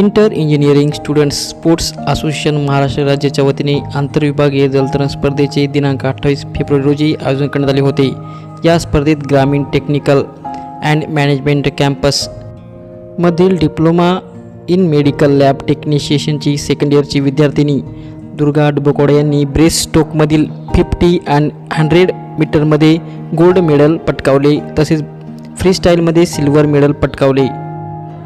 Inter engineering students sports association Maharashtra राज्याच्या वतीने आंतरविभागीय जलतरण स्पर्धेचे दिनांक अठ्ठावीस फेब्रुवारी रोजी आयोजन करण्यात आले होते. या स्पर्धेत ग्रामीण टेक्निकल अँड मॅनेजमेंट कॅम्पस मधील डिप्लोमा इन मेडिकल लॅब टेक्निशियनची सेकंड इयरची विद्यार्थिनी दुर्गा डबकोडे यांनी ब्रेस्ट स्टोकमधील फिफ्टी अँड हंड्रेड मीटरमध्ये गोल्ड मेडल पटकावले तसेच फ्रीस्टाईलमध्ये सिल्वर मेडल पटकावले.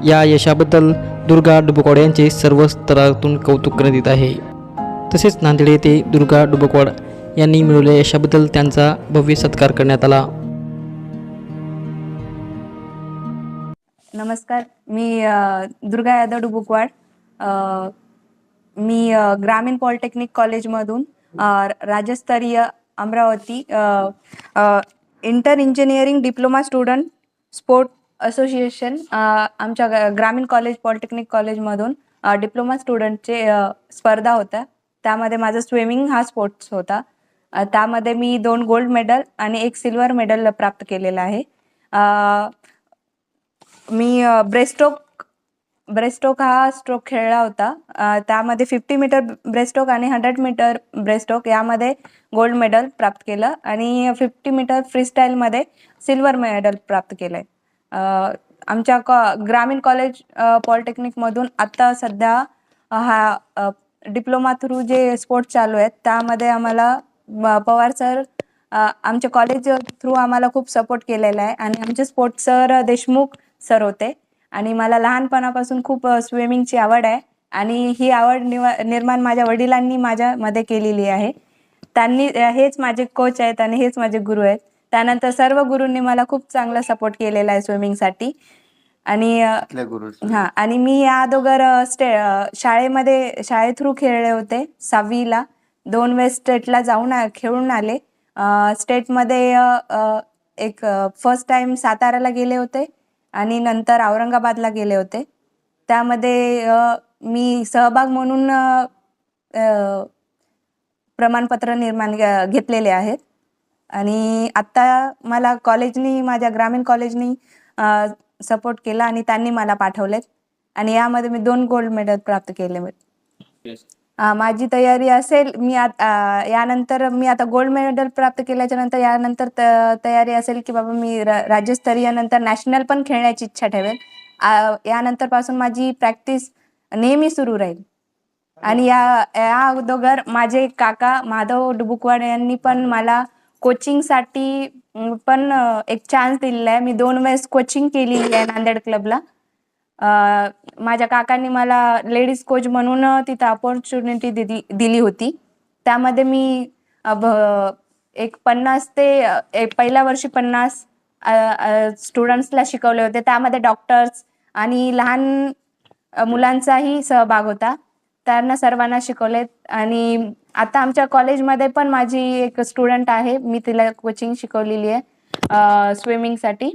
या यशाबद्दल दुर्गा डुबकवाड यांचे सर्व स्तरातून कौतुक करण्यात येत आहे. तसेच नांदेड येथे दुर्गा डुबकवाड यांनी मिळवलेल्या यशाबद्दल त्यांचा भव्य सत्कार करण्यात आला. नमस्कार. मी दुर्गा यादव डुबुकवाड. मी ग्रामीण पॉलिटेक्निक कॉलेजमधून राज्यस्तरीय Amravati inter engineering diploma student sport association आमच्या ग- ग्रामीण कॉलेज पॉलिटेक्निक कॉलेजमधून डिप्लोमा स्टुडंटचे स्पर्धा होत्या. त्यामध्ये माझं स्विमिंग हा स्पोर्ट्स होता. अ, त्यामध्ये मी दोन गोल्ड मेडल आणि एक सिल्वर मेडल प्राप्त केलेलं आहे. अ, मी ब्रेस्टोक ब्रेस्टोक हा स्ट्रोक खेळला होता. अ, त्यामध्ये फिफ्टी मीटर ब्रेस्टोक आणि हंड्रेड मीटर ब्रेस्टोक यामध्ये गोल्ड मेडल प्राप्त केलं आणि फिफ्टी मीटर फ्रीस्टाईलमध्ये सिल्वर मेडल प्राप्त केलं आहे आमच्या कॉ ग्रामीण कॉलेज पॉलिटेक्निकमधून आत्ता सध्या हा डिप्लोमा थ्रू जे स्पोर्ट्स चालू आहेत त्यामध्ये आम्हाला पवार सर आमच्या कॉलेज थ्रू आम्हाला खूप सपोर्ट केलेला आहे. आणि आमचे स्पोर्ट्स सर देशमुख सर होते. आणि मला लहानपणापासून खूप स्विमिंगची आवड आहे. आणि ही आवड निवा निर्माण माझ्या वडिलांनी माझ्यामध्ये केलेली आहे. त्यांनी हेच माझे कोच आहेत आणि हेच माझे गुरु आहेत. त्यानंतर सर्व गुरूंनी मला खूप चांगला सपोर्ट केलेला आहे स्विमिंगसाठी आणि हां आणि मी या अगोदर स्टे शाळेमध्ये शाळे थ्रू खेळले होते सहावीला. दोन वेळेस स्टेटला जाऊन खेळून आले. स्टेटमध्ये एक फर्स्ट टाइम साताऱ्याला गेले होते आणि नंतर औरंगाबादला गेले होते. त्यामध्ये मी सहभाग म्हणून प्रमाणपत्र निर्माण घेतलेले आहेत. आणि आत्ता मला कॉलेजनी माझ्या ग्रामीण कॉलेजनी सपोर्ट केला आणि त्यांनी मला पाठवलेत. आणि यामध्ये मी दोन गोल्ड मेडल प्राप्त केले माझी तयारी असेल मी आत- यानंतर मी आता गोल्ड मेडल प्राप्त केल्याच्यानंतर यानंतर तयारी असेल की बाबा मी राज्यस्तरीय नंतर नॅशनल पण खेळण्याची इच्छा ठेवेल. आ, यानंतरपासून माझी प्रॅक्टिस नेहमी सुरू राहील. आणि या या अगोदर माझे काका माधव डुबुकवाड यांनी पण मला कोचिंगसाठी पण एक चान्स दिलेला आहे. मी दोन वेळेस कोचिंग केलेली आहे नांदेड क्लबला माझ्या काकांनी मला लेडीज कोच म्हणून तिथं अपॉर्च्युनिटी दिली दिली होती. त्यामध्ये मी एक पन्नास ते एक पहिल्या वर्षी पन्नास स्टुडंट्सला शिकवले होते. त्यामध्ये डॉक्टर्स आणि लहान मुलांचाही सहभाग होता. त्यांना सर्वांना शिकवले आणि आता आमच्या कॉलेजमध्ये पण माझी एक स्टुडंट आहे. मी तिला कोचिंग शिकवलेली आहे स्विमिंगसाठी.